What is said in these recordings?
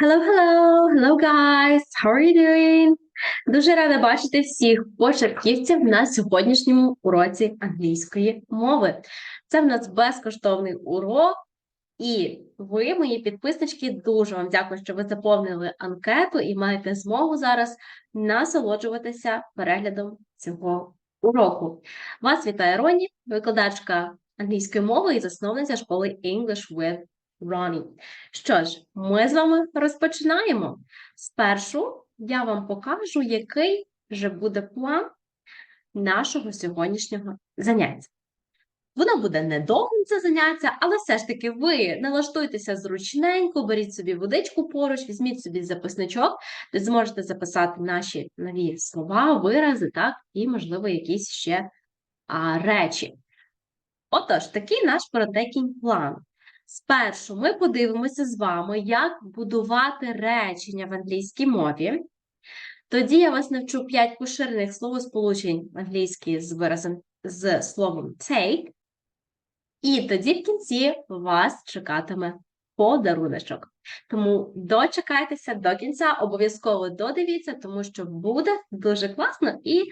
Hello, hello, hello guys, how are you doing? Дуже рада бачити всіх початківців на сьогоднішньому уроці англійської мови. Це в нас безкоштовний урок, і ви, мої підписнички, дуже вам дякую, що ви заповнили анкету і маєте змогу зараз насолоджуватися переглядом цього уроку. Вас вітає Роні, викладачка англійської мови і засновниця школи English with Ronnie. Що ж, ми з вами розпочинаємо. Спершу я вам покажу, який же буде план нашого сьогоднішнього заняття. Воно буде недовгим це заняття, але все ж таки ви налаштуйтеся зручненько, беріть собі водичку поруч, візьміть собі записничок, де зможете записати наші нові слова, вирази, так, і, можливо, якісь ще а, речі. Отож, такий наш коротенький план. Спершу ми подивимося з вами, як будувати речення в англійській мові. Тоді я вас навчу 5 поширених словосполучень в англійській з виразом з словом take. І тоді в кінці вас чекатиме подаруночок. Тому дочекайтеся до кінця, обов'язково додивіться, тому що буде дуже класно і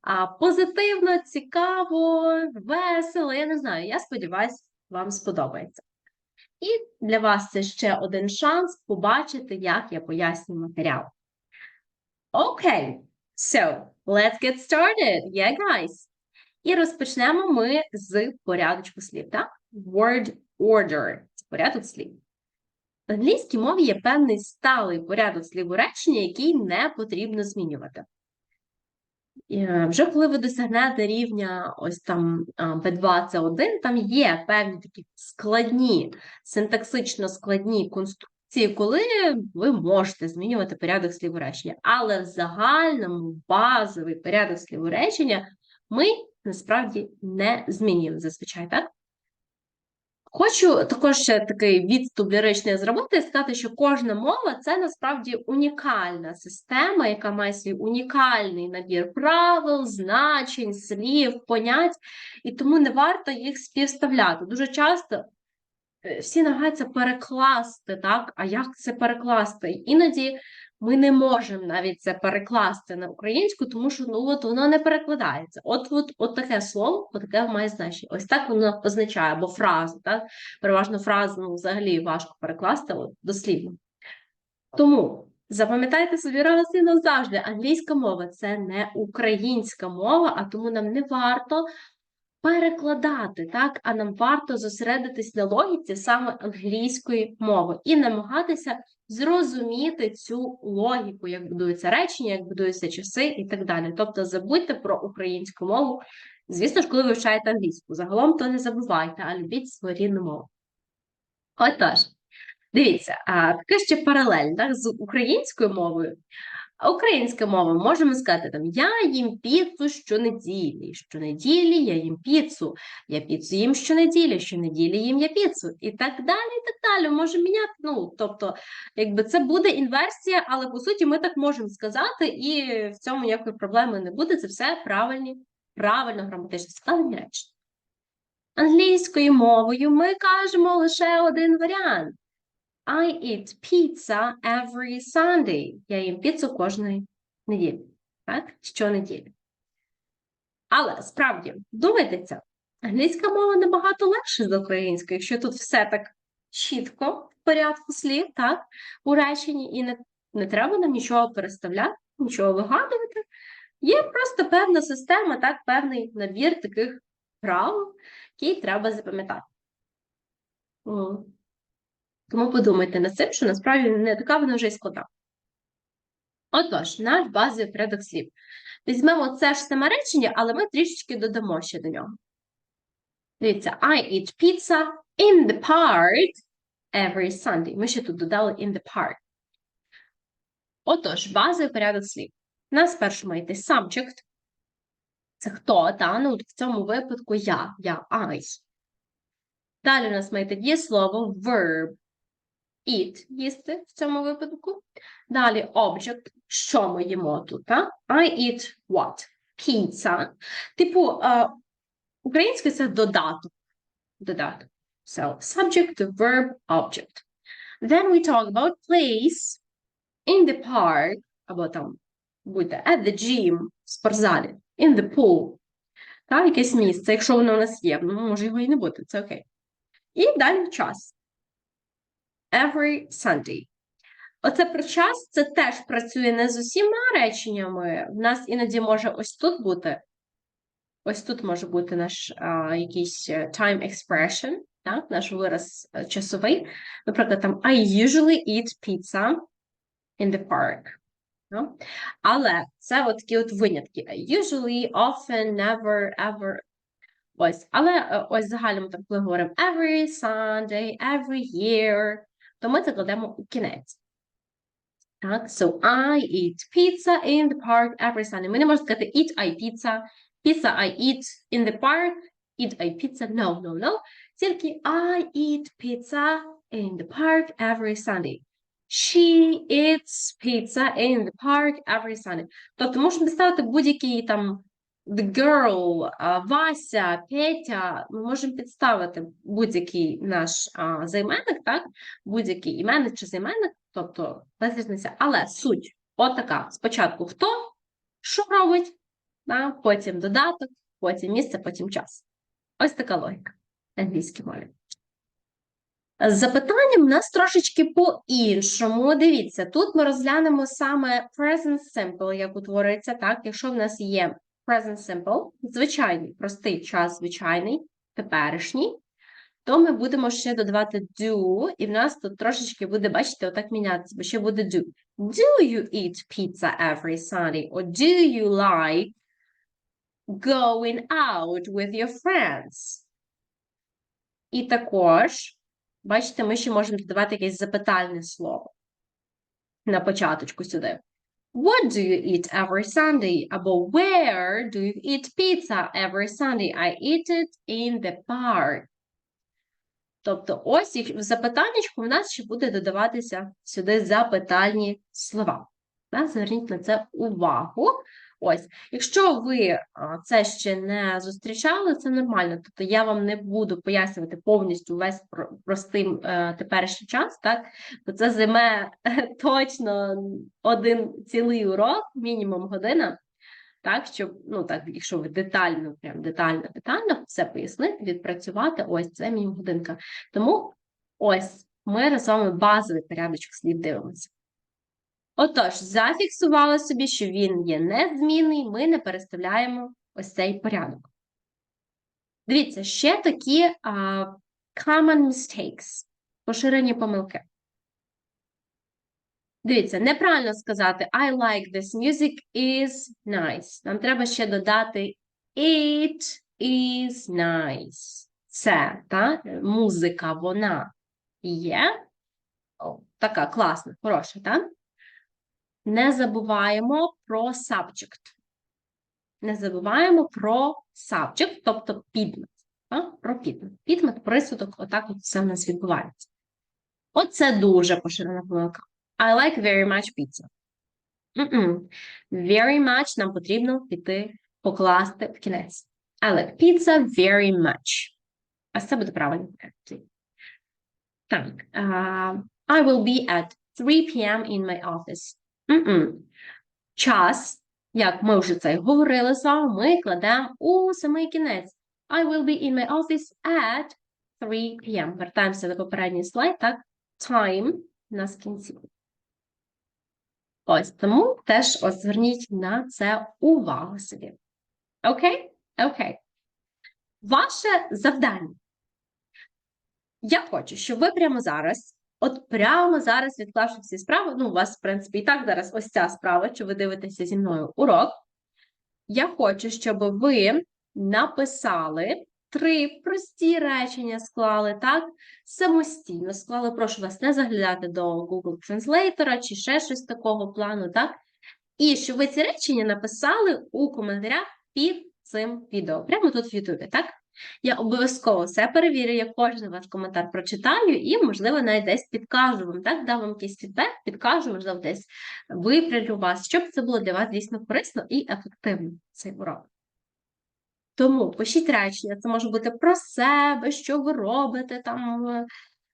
а, позитивно, цікаво, весело. Я не знаю, я сподіваюся, вам сподобається. І для вас це ще один шанс побачити, як я пояснюю матеріал. Окей, so let's get started. Yeah, guys. І розпочнемо ми з порядочку слів, так? Word order. Порядок слів. В англійській мові є певний сталий порядок слів у речення, який не потрібно змінювати. Е, Вже коли ви досягнете рівня ось там B2 це 1 там є певні такі складні, синтаксично складні конструкції, коли ви можете змінювати порядок слів речення. Але в загальному базовий порядок слів речення ми насправді не змінюємо зазвичай, так? Хочу також ще такий відступ ліричний зробити і сказати, що кожна мова це насправді унікальна система, яка має свій унікальний набір правил, значень, слів, понять, і тому не варто їх співставляти. Дуже часто е, всі намагаються перекласти, так? А як це перекласти? Іноді ми не можемо навіть це перекласти на українську, тому що ну от воно не перекладається. От от, от таке слово, от таке має значення. Ось так воно означає, або фразу. Так? Переважно фразу ну, взагалі важко перекласти от, дослівно. Тому запам'ятайте собі раз і назавжди, англійська мова це не українська мова, а тому нам не варто. Перекладати, так, а нам варто зосередитись на логіці саме англійської мови і намагатися зрозуміти цю логіку, як будуються речення, як будуються часи і так далі. Тобто забудьте про українську мову. Звісно ж, коли вивчаєте англійську. Загалом то не забувайте, а любіть свою рідну мову. Отож, дивіться, а таке ще паралель так, з українською мовою. Українська мова можемо сказати там я їм піцу щонеділі, щонеділі я їм піцу, я піцу їм щонеділі, щонеділі їм я піцу, і так далі, і. Може міняти. Ну, тобто, якби це буде інверсія, але по суті ми так можемо сказати, і в цьому ніякої проблеми не буде. Це все правильні, правильно граматично складені речі. Англійською мовою ми кажемо лише один варіант. I eat pizza every Sunday. Я їм піцу кожної неділі. Так? Щонеділі. Але справді, думайтеся, англійська мова набагато легше за українською, якщо тут все так чітко в порядку слів, так, у реченні, і не, не треба нам нічого переставляти, нічого вигадувати. Є просто певна система, так, певний набір таких правил, який треба запам'ятати. Тому подумайте над цим, що насправді не така вона вже й складна. Отож, наш базовий порядок слів. Візьмемо це ж саме речення, але ми трішечки додамо ще до нього. Дивіться, I eat pizza in the park every Sunday. Ми ще тут додали in the park. Отож, базовий порядок слів. У нас спершу має йти subject. Це хто, та? Ну, в цьому випадку я, я, I. Далі у нас має йти дієслово verb eat їсти в цьому випадку. Далі object, що ми їмо тут. так? I eat what? Pizza. Типу, uh, українською це додаток. Додаток. So, subject, verb, object. Then we talk about place in the park, або там буде at the gym, в спортзалі, in the pool. Так, якесь місце, якщо воно у нас є, ну, може його і не бути, це окей. І далі час. Every Sunday. Оце про час, це теж працює не з усіма реченнями. В нас іноді може ось тут бути. Ось тут може бути наш а, якийсь е, time expression, так, наш вираз е, часовий. Наприклад, там I usually eat pizza in the park. Ну, Але це от такі от винятки. I usually, often, never, ever. Ось. Але е, ось загально так, коли говоримо every Sunday, every year, то ми це кладемо у кінець. Так, so I eat pizza in the park every Sunday. Ми не можемо сказати eat I pizza, pizza I eat in the park, eat I pizza. No, no, no. Тільки I eat pizza in the park every Sunday. She eats pizza in the park every Sunday. Тобто можемо поставити будь-який там the girl, Вася, Петя. Ми можемо підставити будь-який наш а, займенник, так? Будь-який іменник чи займенник, тобто без. Але суть отака. Спочатку хто, що робить, да? потім додаток, потім місце, потім час. Ось така логіка англійській мові. З запитанням у нас трошечки по-іншому. Дивіться, тут ми розглянемо саме present simple, як утворюється, так? Якщо в нас є present simple, звичайний, простий час, звичайний, теперішній, то ми будемо ще додавати do, і в нас тут трошечки буде, бачите, отак мінятися, бо ще буде do. Do you eat pizza every Sunday? Or do you like going out with your friends? І також, бачите, ми ще можемо додавати якесь запитальне слово на початочку сюди. What do you eat every Sunday? Або where do you eat pizza every Sunday? I eat it in the park. Тобто, ось в запитаннячку в нас ще буде додаватися сюди запитальні слова. Зверніть на це увагу. Ось, якщо ви це ще не зустрічали, це нормально. Тобто я вам не буду пояснювати повністю весь про- простий е, теперішній час, так? Бо це займе точно один цілий урок, мінімум година. Так, щоб, ну так, якщо ви детально, прям детально, детально все пояснити, відпрацювати, ось це мінімум годинка. Тому ось ми з вами базовий порядочок слів дивимося. Отож, зафіксували собі, що він є незмінний, ми не переставляємо ось цей порядок. Дивіться, ще такі а, common mistakes, поширені помилки. Дивіться, неправильно сказати I like this music is nice. Нам треба ще додати it is nice. Це, та, музика, вона є. О, така класна, хороша, так? Не забуваємо про subject. Не забуваємо про subject, тобто підмет. А? Про підмет. Підмет, присудок, отак от все в нас відбувається. Оце дуже поширена помилка. I like very much pizza. Mm-mm. Very much нам потрібно піти покласти в кінець. I like pizza very much. А це буде правильно. Так. Uh, I will be at 3 p.m. in my office. Mm-mm. Час, як ми вже це говорили з вами, ми кладемо у самий кінець. I will be in my office at 3 p.m. Вертаємося до попередній слайд, так? Time у нас кінці. Ось тому теж ось зверніть на це увагу собі. Окей? Окей. Ваше завдання. Я хочу, щоб ви прямо зараз, от прямо зараз, відклавши всі справи, ну, у вас, в принципі, і так зараз ось ця справа, що ви дивитеся зі мною урок. Я хочу, щоб ви написали три прості речення, склали, так? Самостійно склали. Прошу вас не заглядати до Google Translator чи ще щось такого плану, так? І щоб ви ці речення написали у коментарях під цим відео, прямо тут в Ютубі, так? Я обов'язково все перевірю, я кожен ваш коментар прочитаю і, можливо, навіть десь підкажу вам, так, дам вам якийсь фідбек, підкажу, можливо, десь виправлю вас, щоб це було для вас дійсно корисно і ефективно, цей урок. Тому пишіть речення, це може бути про себе, що ви робите там, е,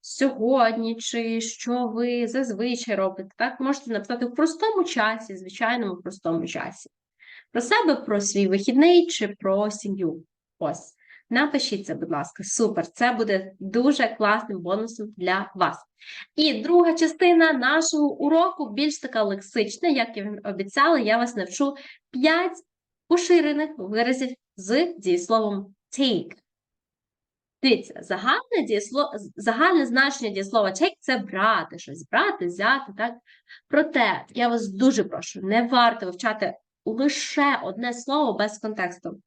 сьогодні, чи що ви зазвичай робите. Так, можете написати в простому часі, звичайному простому часі. Про себе, про свій вихідний чи про сім'ю. Ось. Напишіть це, будь ласка, супер. Це буде дуже класним бонусом для вас. І друга частина нашого уроку більш така лексична, як я вам обіцяла, я вас навчу 5 поширених виразів з дієсловом take. Дивіться, загальне дієсло... загальне значення дієслова take – це брати щось, брати, взяти, так? Проте, я вас дуже прошу, не варто вивчати лише одне слово без контексту.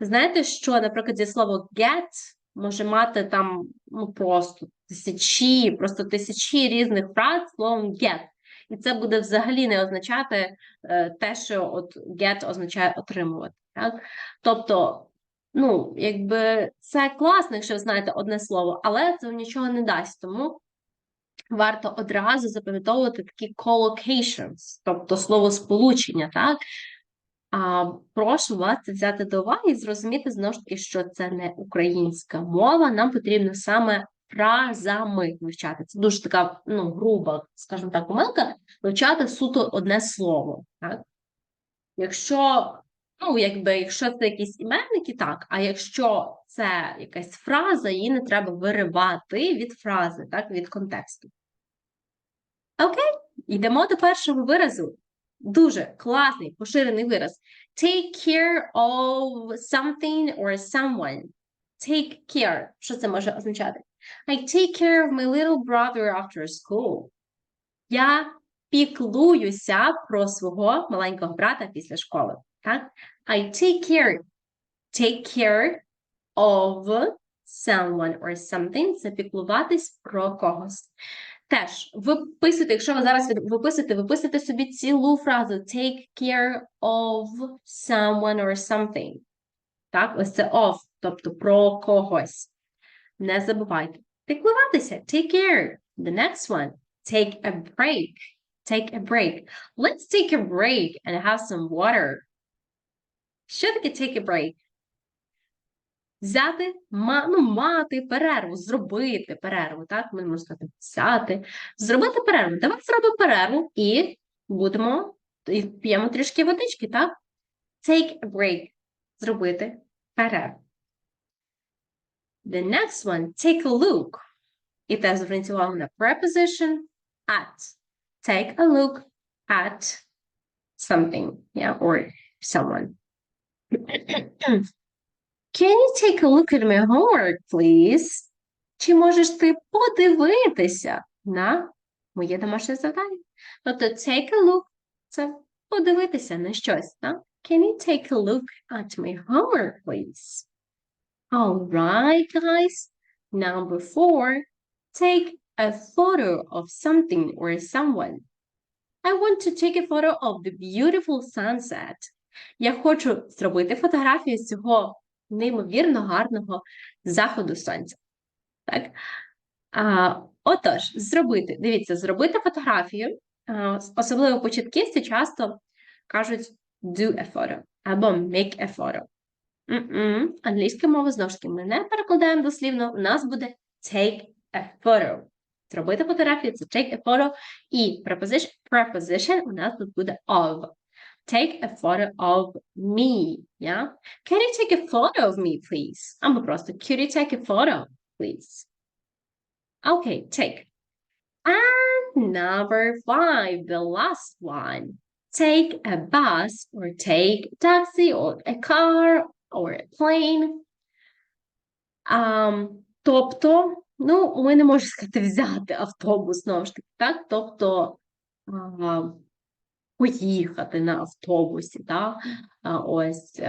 Ви знаєте, що, наприклад, дієслово get може мати там ну, просто тисячі, просто тисячі різних фраз словом get. І це буде взагалі не означати е, те, що от get означає отримувати. Так? Тобто, ну, якби це класно, якщо ви знаєте одне слово, але це нічого не дасть. Тому варто одразу запам'ятовувати такі collocations, тобто словосполучення, так? А, Прошу вас це взяти до уваги і зрозуміти знову ж таки, що це не українська мова. Нам потрібно саме фразами вивчати. Це дуже така ну, груба, скажімо так, помилка, вивчати суто одне слово. Так? Якщо, ну, якби, якщо це якісь іменники, так, а якщо це якась фраза, її не треба виривати від фрази, так, від контексту. Окей, йдемо до першого виразу. Дуже класний поширений вираз. Take care of something or someone. Take care. Що це може означати? I take care of my little brother after school. Я піклуюся про свого маленького брата після школи. Так? I take care. Take care of someone or something. Це піклуватись про когось. Теж виписуйте, якщо ви зараз виписуєте, виписуйте собі цілу фразу take care of someone or something. Так, ось це of, тобто про когось. Не забувайте. Піклуватися. Take care. The next one. Take a break. Take a break. Let's take a break and have some water. Що таке take a break? Взяти, ну, мати перерву, зробити перерву, так? Ми можемо сказати взяти, зробити перерву. Давай зробимо перерву і будемо і п'ємо трішки водички, так? Take a break. Зробити перерву. The next one, take a look. І теж зверніть на preposition at. Take a look at something, yeah, or someone. Can you take a look at my homework, please? Чи можеш ти подивитися на моє домашнє завдання? Тобто take a look це подивитися на щось, так? Can you take a look at my homework, please? All right, guys. Number four, take a photo of something or someone. I want to take a photo of the beautiful sunset. Я хочу зробити фотографію цього неймовірно гарного заходу сонця. Так? А, Отож, зробити, дивіться, зробити фотографію, особливо початківці часто кажуть do a photo або make a photo. Mm -mm. Англійська мова, знову ж таки, ми не перекладаємо дослівно, у нас буде take a photo. Зробити фотографію це take a photo, і preposition, preposition у нас тут буде of. Take a photo of me. Yeah. Can you take a photo of me, please? Або просто, could you take a photo, please? Okay, take. And number five, the last one. Take a bus or take a taxi or a car or a plane. Um, тобто, ну, ми не можемо сказати взяти автобус, знову ж таки, так? Тобто, uh, поїхати на автобусі, так? Ось,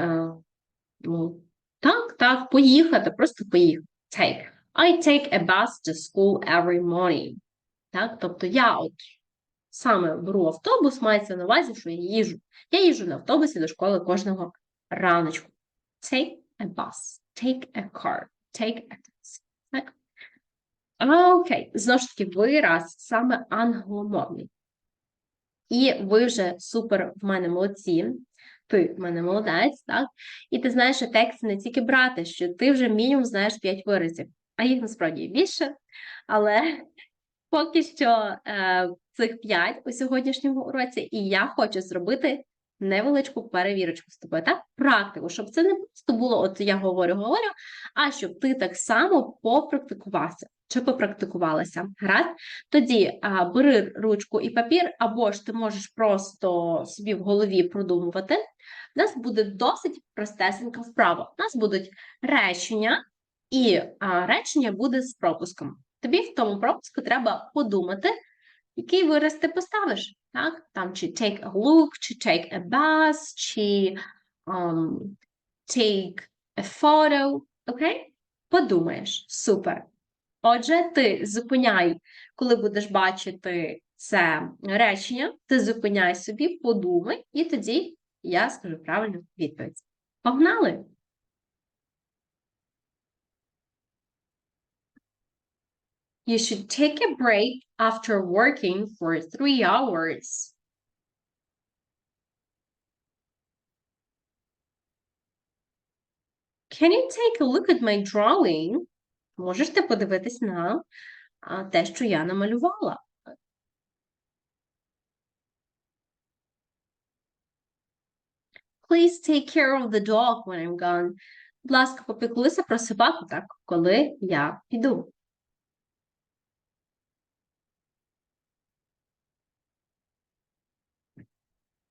ну, так, так, поїхати, просто поїхати. Take. I take a bus to school every morning. Так, тобто я от саме беру автобус, мається на увазі, що я їжу. Я їжу на автобусі до школи кожного раночку. Take a bus, take a car, take a taxi. Так? Окей, знову ж таки, вираз саме англомовний. І ви вже супер в мене молодці. Ти в мене молодець, так? І ти знаєш, що текст не тільки брати, що ти вже мінімум знаєш 5 виразів. а їх насправді більше. Але поки що е, цих п'ять у сьогоднішньому уроці, і я хочу зробити невеличку перевірочку з тобою, так? Практику, щоб це не просто було, от я говорю, говорю, а щоб ти так само попрактикувався чи попрактикувалася. Гаразд? Тоді а, бери ручку і папір, або ж ти можеш просто собі в голові продумувати. У нас буде досить простесенька вправа. У нас будуть речення, і а, речення буде з пропуском. Тобі в тому пропуску треба подумати, який вираз ти поставиш. Так? Там чи take a look, чи take a bus, чи um, take a photo. Окей? Подумаєш. Супер. Отже, ти зупиняй, коли будеш бачити це речення, ти зупиняй собі, подумай, і тоді я скажу правильну відповідь. Погнали! You should take a break after working for three hours. Can you take a look at my drawing? Можеш ти подивитись на те, що я намалювала. Please take care of the dog when I'm gone. Будь ласка, попіклуйся про собаку так, коли я піду.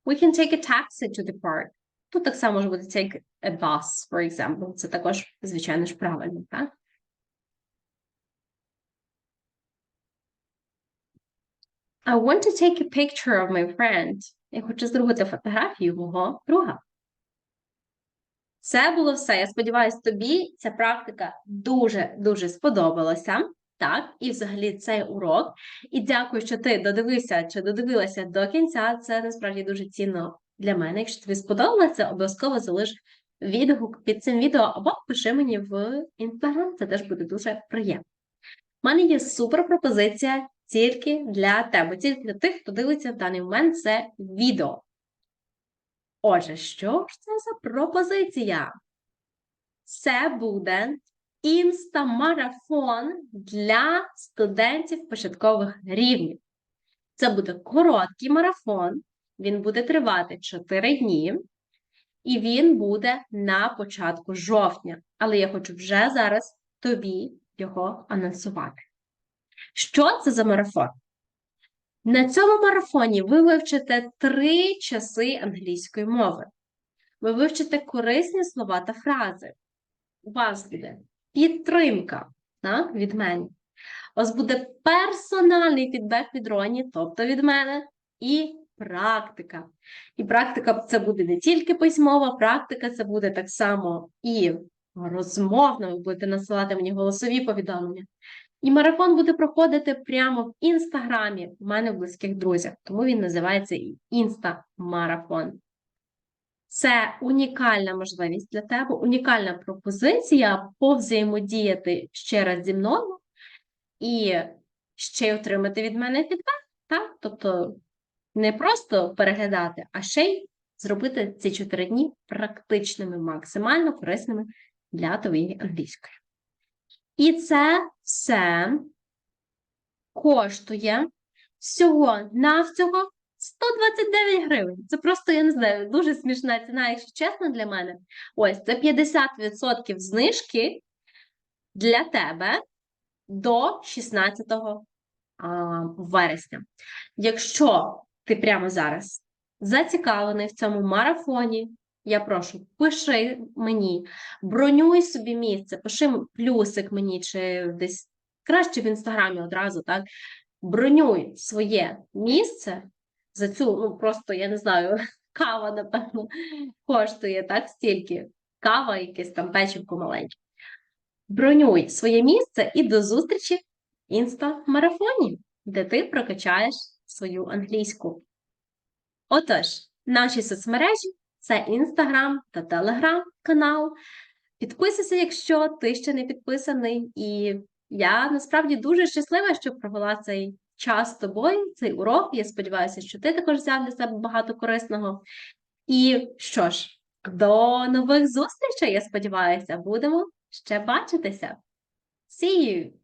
We can take a taxi to the park. Тут так само може бути take a bus, for example. Це також, звичайно ж, правильно, так? I want to take a picture of my friend. Я хочу зробити фотографію мого друга. Це було все. Я сподіваюся, тобі ця практика дуже-дуже сподобалася. Так, і взагалі цей урок. І дякую, що ти додивився чи додивилася до кінця. Це насправді дуже цінно для мене. Якщо тобі сподобалося, обов'язково залиш відгук під цим відео або пиши мені в інстаграм, це теж буде дуже приємно. У мене є супер пропозиція тільки для тебе, тільки для тих, хто дивиться в даний момент це відео. Отже, що ж це за пропозиція? Це буде інстамарафон для студентів початкових рівнів. Це буде короткий марафон, він буде тривати 4 дні, і він буде на початку жовтня. Але я хочу вже зараз тобі його анонсувати. Що це за марафон? На цьому марафоні ви вивчите три часи англійської мови. Ви вивчите корисні слова та фрази. У вас буде підтримка так, від мене. У вас буде персональний фідбек від Роні, тобто від мене, і практика. І практика це буде не тільки письмова, практика це буде так само і розмовна, ви будете насилати мені голосові повідомлення. І марафон буде проходити прямо в інстаграмі у мене в близьких друзях, тому він називається інстамарафон. Це унікальна можливість для тебе, унікальна пропозиція повзаємодіяти ще раз зі мною і ще й отримати від мене фідбек. Так? Тобто не просто переглядати, а ще й зробити ці чотири дні практичними, максимально корисними для твоєї англійської. І це все коштує всього-навсього 129 гривень. Це просто, я не знаю, дуже смішна ціна, якщо чесно, для мене. Ось це 50% знижки для тебе до 16 вересня. Якщо ти прямо зараз зацікавлений в цьому марафоні, я прошу, пиши мені, бронюй собі місце, пиши плюсик мені, чи десь краще в інстаграмі одразу, так? Бронюй своє місце за цю, ну просто я не знаю, кава, напевно, коштує так стільки. Кава, якесь там печивко маленьке. Бронюй своє місце і до зустрічі в інста-марафоні, де ти прокачаєш свою англійську. Отож, наші соцмережі це Інстаграм та Телеграм канал. Підписуйся, якщо ти ще не підписаний. І я насправді дуже щаслива, що провела цей час з тобою, цей урок. Я сподіваюся, що ти також взяв для себе багато корисного. І що ж, до нових зустрічей, я сподіваюся, будемо ще бачитися. See you!